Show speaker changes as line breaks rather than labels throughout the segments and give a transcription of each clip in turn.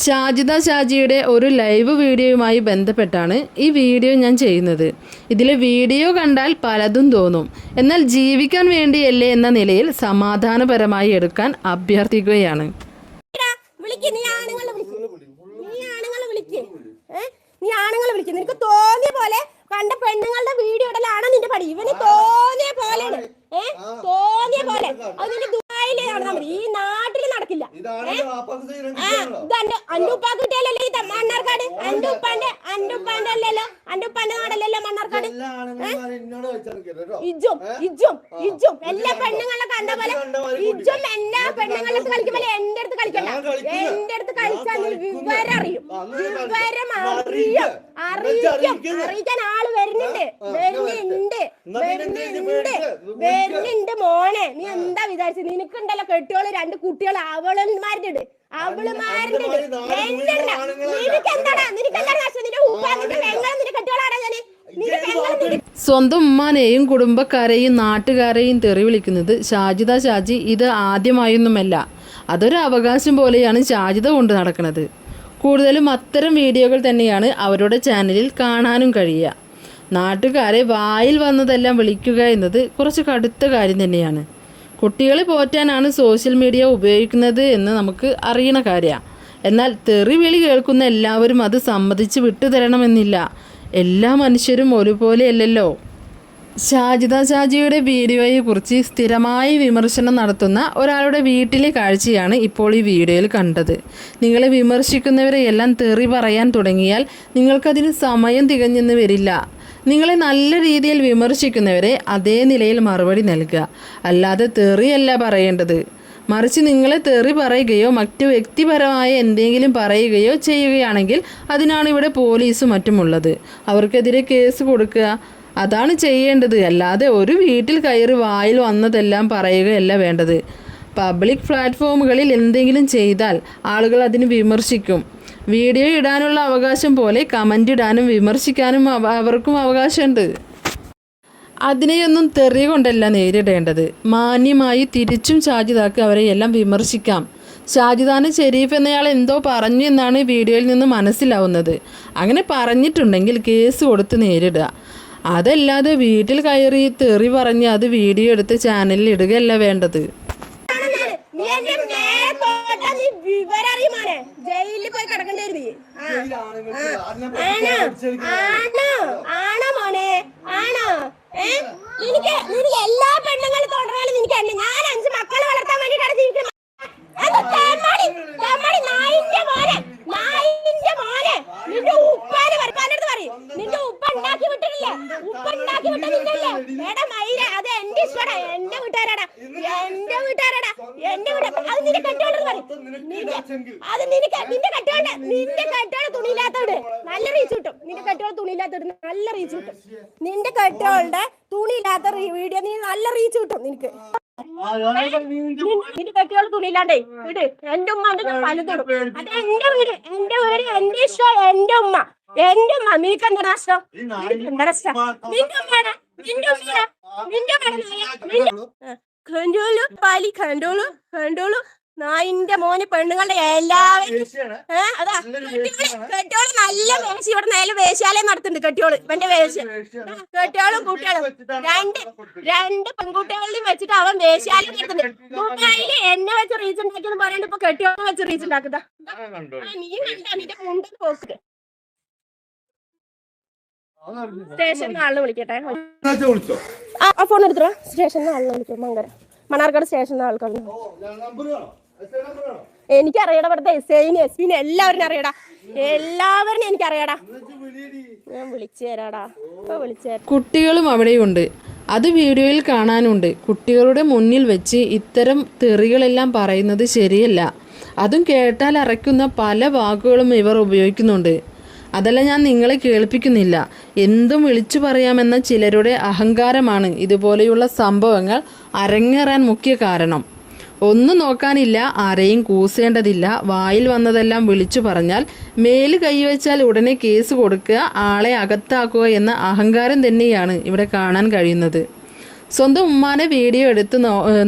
ഷാജിദ ഷാജിയുടെ ഒരു ലൈവ് വീഡിയോയുമായി ബന്ധപ്പെട്ടാണ് ഈ വീഡിയോ ഞാൻ ചെയ്യുന്നത്. ഇതിൽ വീഡിയോ കണ്ടാൽ പലതും തോന്നും. എന്നാൽ ജീവിക്കാൻ വേണ്ടിയല്ലേ എന്ന നിലയിൽ സമാധാനപരമായി എടുക്കാൻ അഭ്യർത്ഥിക്കുകയാണ്.
നീ ആണുങ്ങളെ വിളിക്ക്. നിനക്ക് തോന്നിയ പോലെ കണ്ട പെണ്ണുങ്ങളുടെ വീഡിയോ ഇടലാണോ നിന്റെ പണി ഇവന് തോന്നിയ പോലെയാണ് ഏഹ് തോന്നിയ പോലെ. അത് നിന്റെ అండు పండు അന്റെ ഉപ്പാന്റെ അല്ലല്ലോ ഉപ്പാന്റെ നാടല്ലല്ലോ മണ്ണാർക്കാട്?
എല്ലാ
പെണ്ണുങ്ങളെ കണ്ട പോലെ
കണ്ട
എല്ലാ പെണ്ണുങ്ങളെ അടുത്ത് എന്റെ അടുത്ത് കളിക്കണ്ട.
ഞാൻ
എന്റെ അടുത്ത് കളിച്ചാൽ നീ. വിവരം അറിയും വിവരം അറിയും.
എന്നുവെച്ചാ
അറിയിക്കും. അറിയിക്കാൻ ആൾ വരുന്നുണ്ട്. മോനെ. നീ എന്താ വിചാരിച്ചത്? നിനക്കുണ്ടല്ലോ കെട്ടിയോൾ രണ്ട് കുട്ടികൾ അവളുമാരുടെ അവളുമാരുടെ
സ്വന്തം ഉമ്മാനെയും കുടുംബക്കാരെയും നാട്ടുകാരെയും തെറി വിളിക്കുന്നത് ഷാജിദ ഷാജി ഇത് ആദ്യമായൊന്നുമല്ല. അതൊരു അവകാശം പോലെയാണ് ഷാജിദ കൊണ്ട് നടക്കുന്നത്. കൂടുതലും അത്തരം വീഡിയോകൾ തന്നെയാണ് അവരുടെ ചാനലിൽ കാണാനും കഴിയുക. നാട്ടുകാരെ വായിൽ വന്നതെല്ലാം വിളിക്കുക എന്നത് കുറച്ച് കടുത്ത കാര്യം തന്നെയാണ്. കുട്ടികളെ പോറ്റാനാണ് സോഷ്യൽ മീഡിയ ഉപയോഗിക്കുന്നത് എന്ന് നമുക്ക് അറിയണ കാര്യമാണ് എന്നാൽ തെറി വിളി കേൾക്കുന്ന എല്ലാവരും അത് സമ്മതിച്ച് വിട്ടുതരണമെന്നില്ല. എല്ലാ മനുഷ്യരും ഒരുപോലെയല്ലല്ലോ. ഷാജിദ ഷാജിയുടെ വീഡിയോയെക്കുറിച്ച് സ്ഥിരമായി വിമർശനം നടത്തുന്ന ഒരാളുടെ വീട്ടിലെ കാഴ്ചയാണ് ഇപ്പോൾ ഈ വീഡിയോയിൽ കണ്ടത്. നിങ്ങളെ വിമർശിക്കുന്നവരെ എല്ലാം തെറി പറയാൻ തുടങ്ങിയാൽ നിങ്ങൾക്കതിന് സമയം തികഞ്ഞെന്ന് വരില്ല. നിങ്ങളെ നല്ല രീതിയിൽ വിമർശിക്കുന്നവരെ അതേ നിലയിൽ മറുപടി നൽകുക. അല്ലാതെ തെറിയല്ല പറയേണ്ടത്. മറിച്ച് നിങ്ങളെ തെറി പറയുകയോ മറ്റു വ്യക്തിപരമായ എന്തെങ്കിലും പറയുകയോ ചെയ്യുകയാണെങ്കിൽ അതിനാണ് ഇവിടെ പോലീസും മറ്റുമുള്ളത്. അവർക്കെതിരെ കേസ് കൊടുക്കുക. അതാണ് ചെയ്യേണ്ടത്. അല്ലാതെ ഒരു വീട്ടിൽ കയറി വായിൽ വന്നതെല്ലാം പറയുകയല്ല വേണ്ടത്. പബ്ലിക് പ്ലാറ്റ്ഫോമുകളിൽ എന്തെങ്കിലും ചെയ്താൽ ആളുകൾ അതിന് വിമർശിക്കും. വീഡിയോ ഇടാനുള്ള അവകാശം പോലെ കമന്റ് ഇടാനും വിമർശിക്കാനും അവ- അവർക്കും അവകാശമുണ്ട്. അതിനെയൊന്നും തെറി കൊണ്ടല്ല നേരിടേണ്ടത്. മാന്യമായി തിരിച്ചും ഷാജിദാക്ക് അവരെ എല്ലാം വിമർശിക്കാം. ഷാജിദാന് ഷെരീഫ് എന്നയാൾ എന്തോ പറഞ്ഞു എന്നാണ് വീഡിയോയിൽ നിന്ന് മനസ്സിലാവുന്നത്. അങ്ങനെ പറഞ്ഞിട്ടുണ്ടെങ്കിൽ കേസ് കൊടുത്ത് നേരിടുക. അതല്ലാതെ വീട്ടിൽ കയറി തെറി പറഞ്ഞ് അത് വീഡിയോ എടുത്ത് ചാനലിൽ ഇടുകയല്ല വേണ്ടത്.
ജയിലിൽ പോയി കിടക്കേണ്ടി വരും നീ. ആ.
ഈ ആണുങ്ങൾക്ക് അതിനെ
ആണോ. ആണോ? മോനെ? ആണോ? നിനക്ക് നിനക്ക് എല്ലാ പെണ്ണുങ്ങളും തുടരാനും എനിക്ക് ഉണ്ട് ഞാൻ അഞ്ച് മക്കളെ വളർത്താൻ വേണ്ടിയിട്ടാണ് ജീവിക്കുന്നത്. അത് തെമ്മാടി, തെമ്മാടി നായിന്റെ മോനെ, നായിന്റെ മോനെ. നിന്റെ ഉപ്പാനെ വരക്കാനടുത്ത് പറയും. നിന്റെ ഉപ്പ ഉണ്ടാക്കി വിട്ടിട്ടില്ലേ? ഉപ്പ ഉണ്ടാക്കി വിട്ടിട്ടില്ലേ എടാ മൈര അത് എന്റെ ഇഷ്ടടാ, എന്റെ വീട്ടുകാരാടാ, എന്റെ വീട്ടുകാർ. അത് നിന്റെ പറയും. നിന്റെ- കെട്ടിയോളെ തുണിയില്ലാത്തോട് നല്ല റീച്ച് കിട്ടും നിന്റെ കെട്ടിയോളെ തുണിയില്ലാത്തോട് നല്ല റീച്ച് കിട്ടും നിന്റെ കെട്ടിയോളുടെ തുണിയില്ലാത്ത വീഡിയോ നീ നല്ല റീച്ച് കിട്ടും നിനക്ക് നിന്റെ കെട്ടിയോളെ തുണിയില്ലാണ്ടേ വീട് എന്റെ ഉമ്മ അതിന്റെ പലതിടും അത് എന്റെ വീട് എന്റെ വീട് എന്റെ ഇഷ്ടം എന്റെ ഉമ്മ എന്റെ ഉമ്മ നിനക്ക് എന്താ നഷ്ടം എന്താ നഷ്ടം നിന്റെ ഉമ്മയാണ് നിന്റെ ഉമ്മയാണ് നിന്റെ ഉമ്മയാണ് കണ്ടോളൂ പാലി കണ്ടോളൂ കണ്ടോളൂ. നായിന്റെ മോന് പെണ്ണുങ്ങളുടെ എല്ലാവരും. അതാ. കെട്ടിയോൾ നല്ല വേശി ഇവിടെ നേരെ വേശ്യാലയം നടത്തുന്നുണ്ട് കെട്ടിയോൾ. ഇവന്റെ
വേശ.
കെട്ടിയോളും കുട്ടികളും. രണ്ട് രണ്ട് പെൺകുട്ടികളുടെയും വെച്ചിട്ട് അവൻ വേശ്യാലയം നടത്തുന്നുണ്ട്. ദുബായിൽ എന്നെ വെച്ച് റീച്ച് ഉണ്ടാക്കിയെന്ന് പറയാണ്ട് ഇപ്പൊ കെട്ടിയോളം വെച്ച് റീച്ച് ഉണ്ടാക്കുക നീ കണ്ട നിന്റെ മുണ്ട് പോക്ക്. സ്റ്റേഷനിൽ ആളിനെ വിളിക്കട്ടെ. ആ ഫോൺ എടുത്തോ. സ്റ്റേഷൻ ആളിനെ വിളിക്കും മങ്കര. മണ്ണാർക്കാട്
സ്റ്റേഷൻ വേണോ?
എനിക്കറിയടാ ഇവിടുത്തെ എസ് ഐന് എസ് പിന്നെ എല്ലാവരും അറിയടാ. എല്ലാവരും എനിക്കറിയടാ. ഞാൻ വിളിച്ചു തരാടാ. ഇപ്പൊ വിളിച്ചു തരാം.
കുട്ടികളും അവിടെയുണ്ട് അത് വീഡിയോയിൽ കാണാനുണ്ട്. കുട്ടികളുടെ മുന്നിൽ വെച്ച് ഇത്തരം തെറികളെല്ലാം പറയുന്നത് ശരിയല്ല. അതും കേട്ടാൽ അറയ്ക്കുന്ന പല വാക്കുകളും ഇവർ ഉപയോഗിക്കുന്നുണ്ട്. അതല്ല ഞാൻ നിങ്ങളെ കേൾപ്പിക്കുന്നില്ല. എന്തും വിളിച്ചു പറയാമെന്ന ചിലരുടെ അഹങ്കാരമാണ് ഇതുപോലെയുള്ള സംഭവങ്ങൾ അരങ്ങേറാൻ മുഖ്യ കാരണം. ഒന്നും നോക്കാനില്ല ആരെയും കൂസേണ്ടതില്ല. വായിൽ വന്നതെല്ലാം വിളിച്ചു പറഞ്ഞാൽ മേൽ കൈവച്ചാൽ ഉടനെ കേസ് കൊടുക്കുക ആളെ അകത്താക്കുക എന്ന അഹങ്കാരം തന്നെയാണ് ഇവിടെ കാണാൻ കഴിയുന്നത്. സ്വന്തം ഉമ്മാനെ വീഡിയോ എടുത്ത്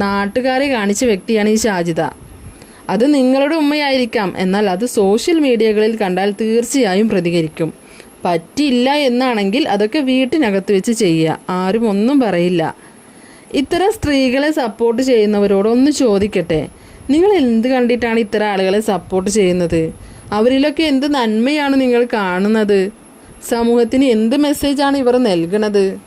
നാട്ടുകാരെ കാണിച്ച വ്യക്തിയാണ് ഈ ഷാജിദ. അത് നിങ്ങളുടെ ഉമ്മയായിരിക്കാം. എന്നാൽ അത് സോഷ്യൽ മീഡിയകളിൽ കണ്ടാൽ തീർച്ചയായും പ്രതികരിക്കും. പറ്റില്ല എന്നാണെങ്കിൽ അതൊക്കെ വീട്ടിനകത്ത് വെച്ച് ചെയ്യുക. ആരും ഒന്നും പറയില്ല. ഇത്തരം സ്ത്രീകളെ സപ്പോർട്ട് ചെയ്യുന്നവരോട് ഒന്ന് ചോദിക്കട്ടെ. നിങ്ങൾ എന്ത് കണ്ടിട്ടാണ് ഇത്തരം ആളുകളെ സപ്പോർട്ട് ചെയ്യുന്നത്? അവരിലൊക്കെ എന്ത് നന്മയാണ് നിങ്ങൾ കാണുന്നത്? സമൂഹത്തിന് എന്ത് മെസ്സേജാണ് ഇവർ നൽകുന്നത്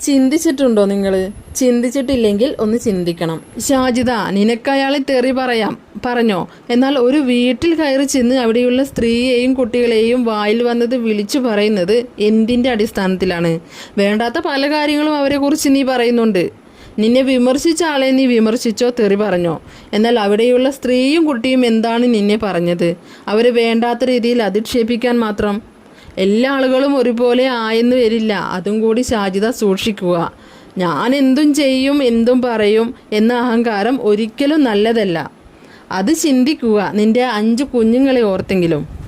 ചിന്തിച്ചിട്ടുണ്ടോ നിങ്ങൾ? ചിന്തിച്ചിട്ടില്ലെങ്കിൽ ഒന്ന് ചിന്തിക്കണം. ഷാജിദ നിനക്ക് അയാളെ തെറി പറയാം. പറഞ്ഞോ. എന്നാൽ ഒരു വീട്ടിൽ കയറി ചെന്ന് അവിടെയുള്ള സ്ത്രീയെയും കുട്ടികളെയും വായിൽ വന്നത് വിളിച്ചു പറയുന്നത് എന്തിന്റെ അടിസ്ഥാനത്തിലാണ്? വേണ്ടാത്ത പല കാര്യങ്ങളും അവരെക്കുറിച്ച് നീ പറയുന്നുണ്ട്. നിന്നെ വിമർശിച്ച ആളെ നീ വിമർശിച്ചോ തെറി പറഞ്ഞോ. എന്നാൽ അവിടെയുള്ള സ്ത്രീയും കുട്ടിയും എന്താണ് നിന്നെ പറഞ്ഞത്? അവരെ വേണ്ടാത്ത രീതിയിൽ അധിക്ഷേപിക്കാൻ മാത്രം. എല്ലാ ആളുകളും ഒരുപോലെ ആയെന്ന് വരില്ല. അതും കൂടി ഷാജിദ സൂക്ഷിക്കുക. ഞാൻ എന്തും ചെയ്യും എന്തും പറയും എന്ന അഹങ്കാരം ഒരിക്കലും നല്ലതല്ല. അത് ചിന്തിക്കുക. നിന്റെ അഞ്ച് കുഞ്ഞുങ്ങളെ ഓർത്തെങ്കിലും.